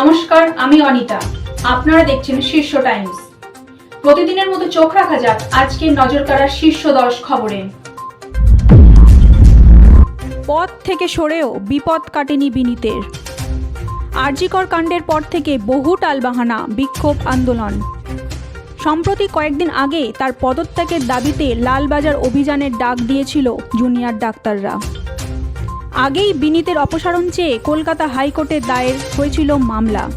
নমস্কার, আমি অনিতা। আপনারা দেখছেন শীর্ষ টাইমস। প্রতিদিনের মতো চোখ রাখা যাক আজকে নজর কাড়ার শীর্ষ দশ খবরে। পথ থেকে সরেও বিপদ কাটেনি বিনীতের। আরজিকর কাণ্ডের পর থেকে বহু টালবাহানা, বিক্ষোভ, আন্দোলন। সম্প্রতি কয়েকদিন আগে তার পদত্যাগের দাবিতে লালবাজার অভিযানের ডাক দিয়েছিল জুনিয়র ডাক্তাররা। আগেই বিনীতের অপসারণ চেয়ে কলকাতা হাইকোর্টে দায়ের হয়েছিল মামলা।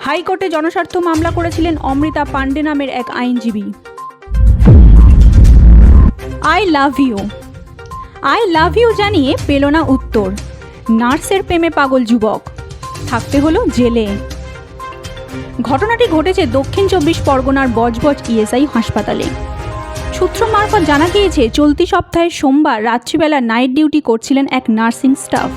হাইকোর্টে জনস্বার্থ মামলা করেছিলেন অমৃতা পাণ্ডে নামের এক আইনজীবী। I love you. I love you জানিয়ে পেল না উত্তর। নার্সের প্রেমে পাগল যুবক। থাকতে হলো জেলে। ঘটনাটি ঘটেছে দক্ষিণ চব্বিশ পরগনার বজবজ ইএসআই হাসপাতালে। সূত্র মারফত জানা গিয়েছে, চলতি সপ্তাহে সোমবার রাত্রিবেলা নাইট ডিউটি করছিলেন এক নার্সিং স্টাফ।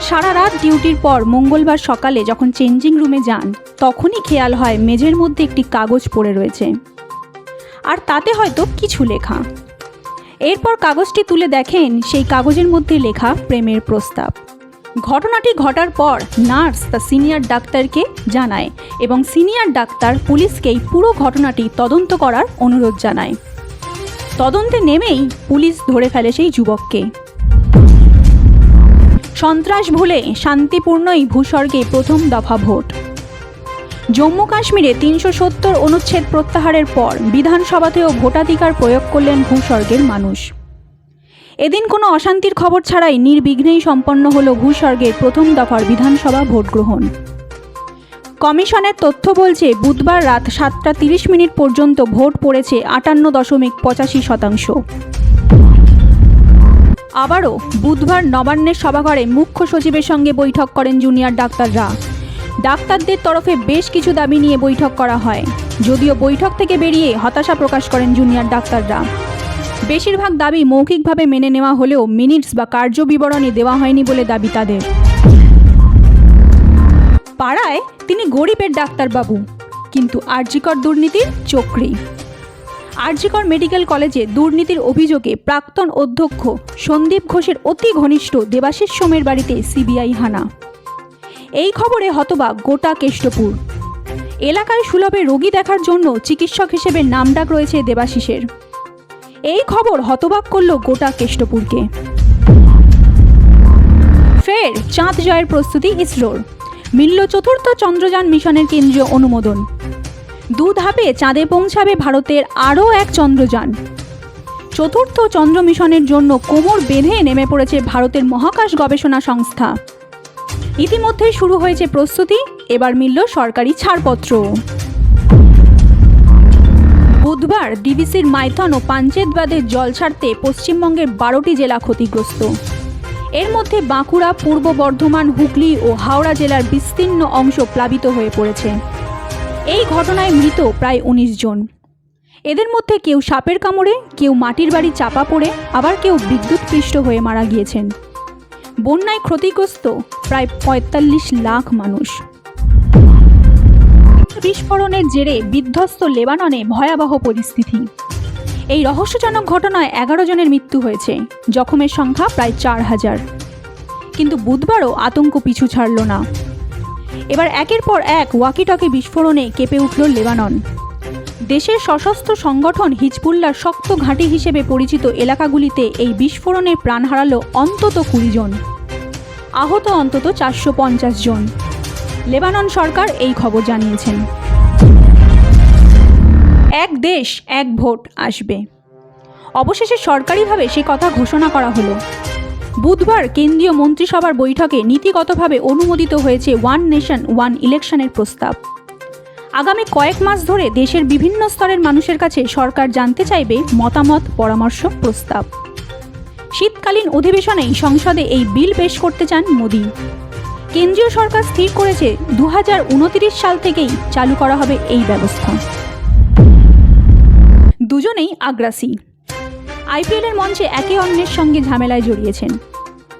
সারা রাত ডিউটির পর মঙ্গলবার সকালে যখন চেঞ্জিং রুমে যান, তখনই খেয়াল হয় মেঝের মধ্যে একটি কাগজ পড়ে রয়েছে। আর তাতে হয়তো কিছু লেখা। এরপর কাগজটি তুলে দেখেন সেই কাগজের মধ্যে লেখা প্রেমের প্রস্তাব। ঘটনাটি ঘটার পর নার্স তা সিনিয়র ডাক্তারকে জানায় এবং সিনিয়র ডাক্তার পুলিশকেই পুরো ঘটনাটি তদন্ত করার অনুরোধ জানায়। তদন্তে নেমেই পুলিশ ধরে ফেলে সেই যুবককে। সন্ত্রাস ভুলে শান্তিপূর্ণই ভূস্বর্গে প্রথম দফা ভোট। জম্মু কাশ্মীরে তিনশো সত্তর অনুচ্ছেদ প্রত্যাহারের পর বিধানসভাতেও ভোটাধিকার প্রয়োগ করলেন ভূস্বর্গের মানুষ। এদিন কোনো অশান্তির খবর ছাড়াই নির্বিঘ্নেই সম্পন্ন হল ভূস্বর্গের প্রথম দফার বিধানসভা ভোট গ্রহণ কমিশনের তথ্য বলছে, বুধবার রাত সাতটা তিরিশ মিনিট পর্যন্ত ভোট পড়েছে আটান্ন দশমিক পঁচাশি শতাংশ। আবারও বুধবার নবান্নের সভাঘরে মুখ্য সচিবের সঙ্গে বৈঠক করেন জুনিয়র ডাক্তাররা। ডাক্তারদের তরফে বেশ কিছু দাবি নিয়ে বৈঠক করা হয়। যদিও বৈঠক থেকে বেরিয়ে হতাশা প্রকাশ করেন জুনিয়র ডাক্তাররা। বেশিরভাগ দাবি মৌখিকভাবে মেনে নেওয়া হলেও মিনিটস বা কার্য বিবরণী দেওয়া হয়নি বলে দাবি তাদের। পাড়ায় তিনি গরিবের ডাক্তারবাবু, কিন্তু আরজিকর দুর্নীতির চক্রী। আরজিকর মেডিকেল কলেজে দুর্নীতির অভিযোগে প্রাক্তন অধ্যক্ষ সন্দীপ ঘোষের অতি ঘনিষ্ঠ দেবাশিস সোমের বাড়িতে সিবিআই হানা। এই খবরে হতবাক গোটা কেষ্টপুর। এলাকায় সুলভে রোগী দেখার জন্য চিকিৎসক হিসেবে নামডাক রয়েছে দেবাশিসের। এই খবর হতবাক করল গোটা কেষ্টপুরকে ফের চাঁদ জয়ের প্রস্তুতি ইসরোর। মিলল চতুর্থ চন্দ্রযান মিশনের কেন্দ্রীয় অনুমোদন। দু ধাপে চাঁদে পৌঁছাবে ভারতের আরও এক চন্দ্রযান। চতুর্থ চন্দ্র মিশনের জন্য কোমর বেঁধে নেমে পড়েছে ভারতের মহাকাশ গবেষণা সংস্থা। ইতিমধ্যেই শুরু হয়েছে প্রস্তুতি, এবার মিলল সরকারি ছাড়পত্র বুধবার ডিবিসির মাইথন ও পাঞ্চেত বাঁধে জল ছাড়তে পশ্চিমবঙ্গের বারোটি জেলা ক্ষতিগ্রস্ত। এর মধ্যে বাঁকুড়া, পূর্ব বর্ধমান, হুগলি ও হাওড়া জেলার বিস্তীর্ণ অংশ প্লাবিত হয়ে পড়েছে। এই ঘটনায় মৃত প্রায় উনিশ জন। এদের মধ্যে কেউ সাপের কামড়ে, কেউ মাটির বাড়ি চাপা পড়ে, আবার কেউ বিদ্যুৎপৃষ্ট হয়ে মারা গিয়েছেন। বন্যায় ক্ষতিগ্রস্ত প্রায় পঁয়তাল্লিশ লাখ মানুষ। বিস্ফোরণের জেরে বিধ্বস্ত লেবাননে ভয়াবহ পরিস্থিতি। এই রহস্যজনক ঘটনায় এগারো জনের মৃত্যু হয়েছে, জখমের সংখ্যা প্রায় চার হাজার। কিন্তু বুধবারও আতঙ্ক পিছু ছাড়ল না। এবার একের পর এক ওয়াকিটকি বিস্ফোরণে কেঁপে উঠল লেবানন। দেশের সশস্ত্র সংগঠন হিজবুল্লার শক্ত ঘাঁটি হিসেবে পরিচিত এলাকাগুলিতে এই বিস্ফোরণে প্রাণ হারালো অন্তত কুড়ি জন। আহত অন্তত চারশো পঞ্চাশ জন। লেবানন সরকার এই খবর জানিয়েছেন। এক দেশ, এক ভোট আসবে। অবশেষে সরকারিভাবে সে কথা ঘোষণা করা হলো। বুধবার কেন্দ্রীয় মন্ত্রিসভার বৈঠকে নীতিগতভাবে অনুমোদিত হয়েছে ওয়ান নেশন, ওয়ান ইলেকশনের প্রস্তাব। আগামী কয়েক মাস ধরে দেশের বিভিন্ন স্তরের মানুষের কাছে সরকার জানতে চাইবে মতামত, পরামর্শ, প্রস্তাব। শীতকালীন অধিবেশনেই সংসদে এই বিল পেশ করতে চান মোদী। কেন্দ্রীয় সরকার স্থির করেছে দু হাজার উনত্রিশ সাল থেকেই চালু করা হবে এই ব্যবস্থা। দুজনেই আগ্রাসী। আইপিএলের মঞ্চে একে অন্যের সঙ্গে ঝামেলায় জড়িয়েছেন।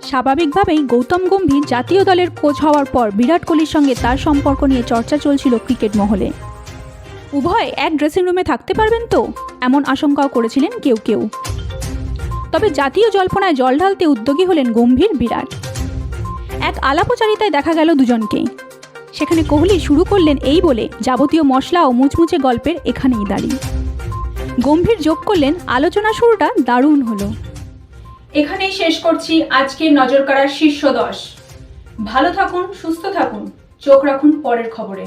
স্বাভাবিকভাবেই গৌতম গম্ভীর জাতীয় দলের কোচ হওয়ার পর বিরাট কোহলির সঙ্গে তার সম্পর্ক নিয়ে চর্চা চলছিল ক্রিকেট মহলে। উভয় এক ড্রেসিং রুমে থাকতে পারবেন তো? এমন আশঙ্কাও করেছিলেন কেউ কেউ। তবে জাতীয় জল্পনায় জল ঢালতে উদ্যোগী হলেন গম্ভীর বিরাট। এক আলাপচারিতায় দেখা গেল দুজনকে। সেখানে কোহলি শুরু করলেন এই বলে যাবতীয় মশলা ও মুচমুচে গল্পের এখানেই দাঁড়িয়ে গম্ভীর যোগ করলেন, আলোচনা শুরুটা দারুণ হলো। এখানেই শেষ করছি আজকের নজর কাড়ার শীর্ষ দশ ভালো থাকুন, সুস্থ থাকুন, চোখ রাখুন পরের খবরে।